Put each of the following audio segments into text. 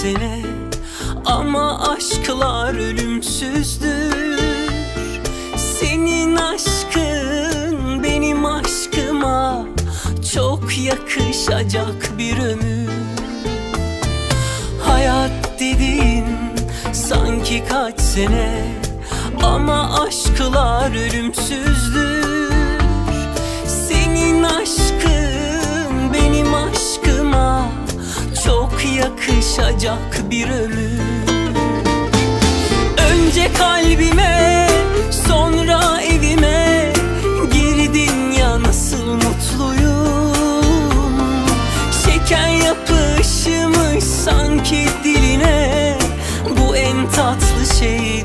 sene Ama aşklar ölümsüzdür. Senin aşkın benim aşkıma Çok yakışacak bir ömür. Hayat dediğin sanki kaç sene. Ama aşklar ölümsüzdür yakışacak bir ömür Önce kalbime sonra evime Girdin ya nasıl mutluyum? Şeker yapışmış sanki diline Bu en tatlı şey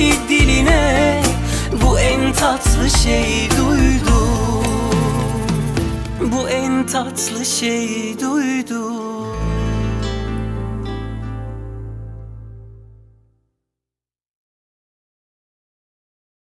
sanki diline Bu en tatlı şey duydum. Bu en tatlı şey duydum